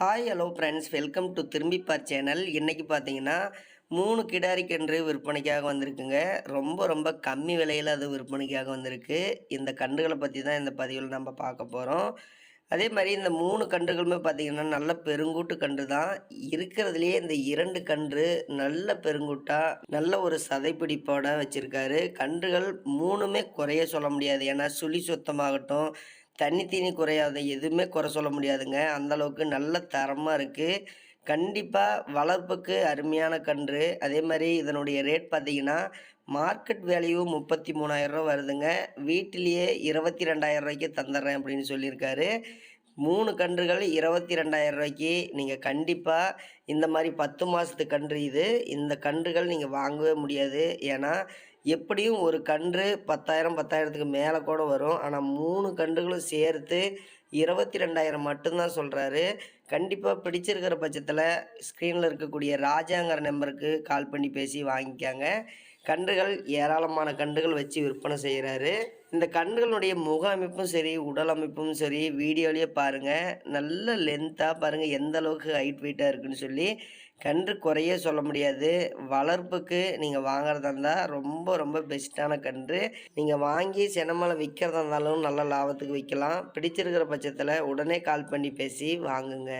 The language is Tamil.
Hi hello friends welcome to Thirumbippar channel இன்றைக்கி பார்த்தீங்கன்னா மூணு கிடாரி கன்று விற்பனைக்காக வந்திருக்குங்க. ரொம்ப ரொம்ப கம்மி விலையில் அது விற்பனைக்காக வந்திருக்கு. இந்த கன்றுகளை பற்றி தான் இந்த பதிவில் நம்ம பார்க்க போகிறோம் அதே மாதிரி இந்த மூணு கன்றுகளுமே பார்த்தீங்கன்னா நல்ல பெருங்கூட்டு கன்று தான். இருக்கிறதுலையே இந்த இரண்டு கன்று நல்ல பெருங்கூட்டாக நல்ல ஒரு சதைப்பிடிப்போட வச்சுருக்காரு. கன்றுகள் மூணுமே குறைய சொல்ல முடியாது. ஏன்னா சுழி சுத்தமாகட்டும் தண்ணி தீனி குறையாத எதுவுமே குறை சொல்ல முடியாதுங்க. அந்தளவுக்கு நல்ல தரமாக இருக்குது கண்டிப்பாக வளர்ப்புக்கு அருமையான கன்று. அதே மாதிரி இதனுடைய ரேட் பார்த்தீங்கன்னா மார்க்கெட் வேல்யூ முப்பத்தி மூணாயிரரூவா வருதுங்க. வீட்டிலேயே இருபத்தி ரெண்டாயிரம் ரூபாய்க்கு தந்துடுறேன் அப்படின்னு சொல்லியிருக்காரு. மூணு கன்றுகள் இருபத்தி ரெண்டாயிரம் ரூபாய்க்கு. நீங்கள் கண்டிப்பாக இந்த மாதிரி பத்து மாதத்து கன்று இது. இந்த கன்றுகள் நீங்கள் வாங்கவே முடியாது. ஏன்னா எப்படியும் ஒரு கன்று பத்தாயிரம் பத்தாயிரத்துக்கு மேலே கூட வரும். ஆனால் மூணு கன்றுகளும் சேர்த்து இருபத்தி ரெண்டாயிரம் மட்டும்தான் சொல்கிறாரு கண்டிப்பாக பிடிச்சிருக்கிற பட்சத்தில் ஸ்க்ரீனில் இருக்கக்கூடிய ராஜாங்கிற நம்பருக்கு கால் பண்ணி பேசி வாங்கிக்காங்க. கன்றுகள் ஏராளமான கன்றுகள் வச்சு விற்பனை செய்கிறாரு இந்த கன்றுகளுடைய முக அமைப்பும் சரி உடல் அமைப்பும் சரி வீடியோலேயே பாருங்கள் நல்ல லென்த்தாக பாருங்கள் எந்த அளவுக்கு ஹைட் வெயிட்டாக இருக்குன்னு சொல்லி கன்று குறைய சொல்ல முடியாது. வளர்ப்புக்கு நீங்கள் வாங்குறதா இருந்தால் ரொம்ப ரொம்ப பெஸ்ட்டான கன்று. நீங்கள் வாங்கி சினமலை விற்கிறதா இருந்தாலும் நல்ல லாபத்துக்கு விற்கலாம் பிடிச்சிருக்கிற பட்சத்தில் உடனே கால் பண்ணி பேசி வாங்குங்க.